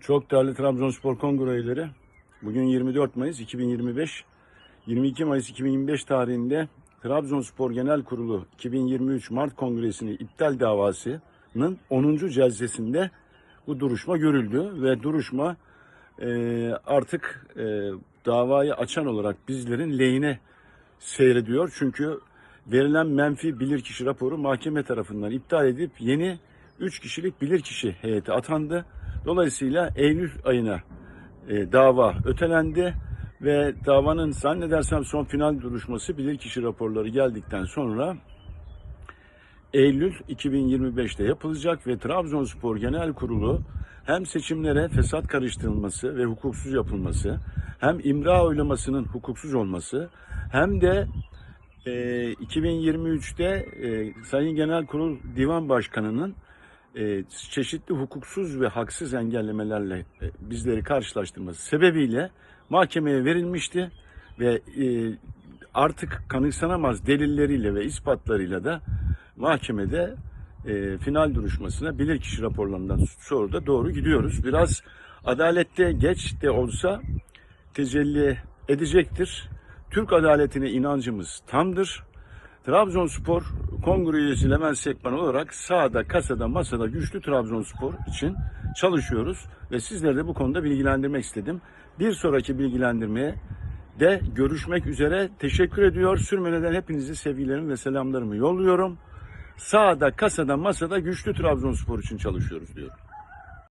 Çok değerli Trabzonspor Kongre üyeleri. Bugün 24 Mayıs 2025. 22 Mayıs 2025 tarihinde Trabzonspor Genel Kurulu 2023 Mart Kongresi'ni iptal davasının 10. celsesinde bu duruşma görüldü ve duruşma e, artık e, davayı açan olarak bizlerin lehine seyrediyor. Çünkü verilen menfi bilirkişi raporu mahkeme tarafından iptal edip yeni 3 kişilik bilirkişi heyeti atandı. Dolayısıyla Eylül ayına e, dava ötelendi ve davanın zannedersem son final duruşması bilirkişi raporları geldikten sonra Eylül 2025'te yapılacak ve Trabzonspor Genel Kurulu hem seçimlere fesat karıştırılması ve hukuksuz yapılması, hem imra oylamasının hukuksuz olması, hem de e, 2023'te e, Sayın Genel Kurul Divan Başkanı'nın e, çeşitli hukuksuz ve haksız engellemelerle e, bizleri karşılaştırması sebebiyle mahkemeye verilmişti ve e, artık kanıksanamaz delilleriyle ve ispatlarıyla da mahkemede e, final duruşmasına bilirkişi raporlarından sonra da doğru gidiyoruz. Biraz adalette geç de olsa tecelli edecektir. Türk adaletine inancımız tamdır. Trabzonspor kongre üyesi Levent Sekban olarak sahada, kasada, masada güçlü Trabzonspor için çalışıyoruz ve sizleri de bu konuda bilgilendirmek istedim. Bir sonraki bilgilendirmeye de görüşmek üzere teşekkür ediyor. Sürmeneden hepinizi sevgilerimi ve selamlarımı yolluyorum. Sağda, kasada, masada güçlü Trabzonspor için çalışıyoruz diyorum.